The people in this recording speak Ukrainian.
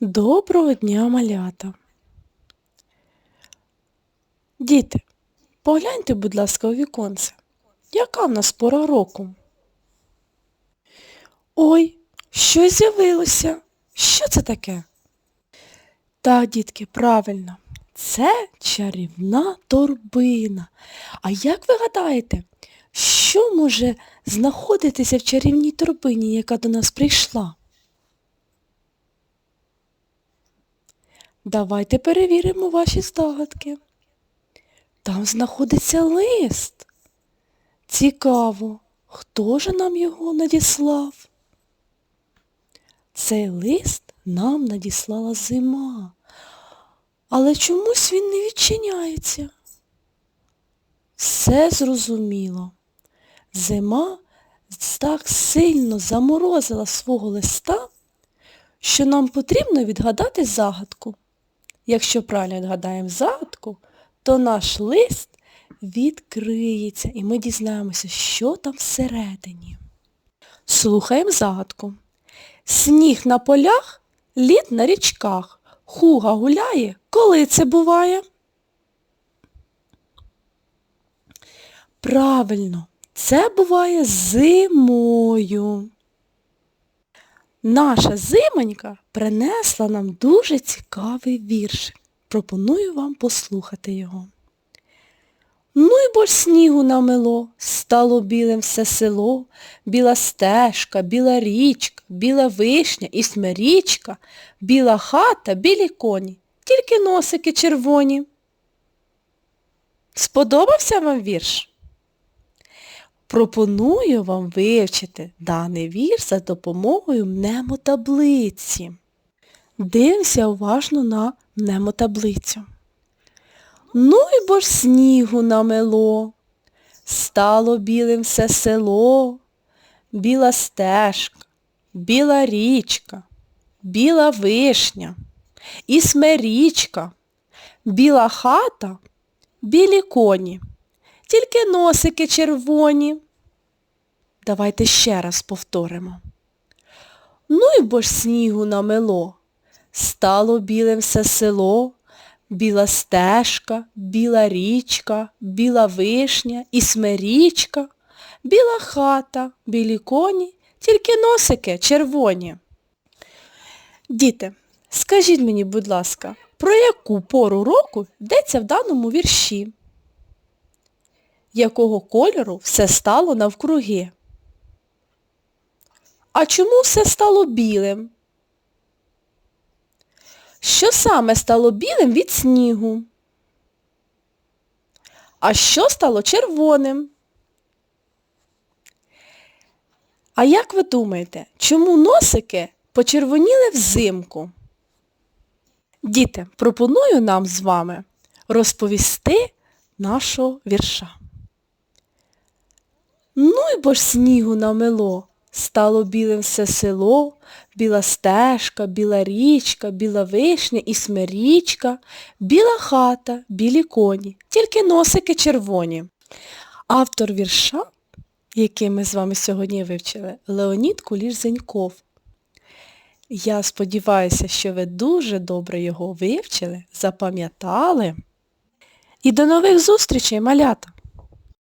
Доброго дня, малята. Діти, погляньте, будь ласка, у віконце. Яка в нас пора року? Ой, щось з'явилося. Що це таке? Так, дітки, правильно. Це чарівна торбина. А як ви гадаєте, що може знаходитися в чарівній торбині, яка до нас прийшла? Давайте перевіримо ваші здогадки. Там знаходиться лист. Цікаво, хто ж нам його надіслав? Цей лист нам надіслала зима. Але чомусь він не відчиняється. Все зрозуміло. Зима так сильно заморозила свого листа, що нам потрібно відгадати загадку. Якщо правильно відгадаємо загадку, то наш лист відкриється і ми дізнаємося, що там всередині. Слухаємо загадку. Сніг на полях, лід на річках. Хуга гуляє, коли це буває? Правильно, це буває зимою. Наша зимонька принесла нам дуже цікавий віршик. Пропоную вам послухати його. Ну й бо ж снігу намело, стало білим все село, біла стежка, біла річка, біла вишня і смирічка, біла хата, білі коні, тільки носики червоні. Сподобався вам вірш? Пропоную вам вивчити даний вірш за допомогою мнемотаблиці. Дивимося уважно на мнемотаблицю. Ну й бо ж снігу намело, стало білим все село, біла стежка, біла річка, біла вишня і смерічка, біла хата, білі коні, тільки носики червоні. Давайте ще раз повторимо. Ну й бо ж снігу намело, стало білим все село, біла стежка, біла річка, біла вишня і смерічка, біла хата, білі коні, тільки носики червоні. Діти, скажіть мені, будь ласка, про яку пору року йдеться в даному вірші? Якого кольору все стало навкруги? А чому все стало білим? Що саме стало білим від снігу? А що стало червоним? А як ви думаєте, чому носики почервоніли взимку? Діти, пропоную нам з вами розповісти нашого вірша. Ну й бо ж снігу намело, стало білим все село, біла стежка, біла річка, біла вишня і смирічка, біла хата, білі коні, тільки носики червоні. Автор вірша, який ми з вами сьогодні вивчили, Леонід Куліш Зеньков. Я сподіваюся, що ви дуже добре його вивчили, запам'ятали. І до нових зустрічей, малята!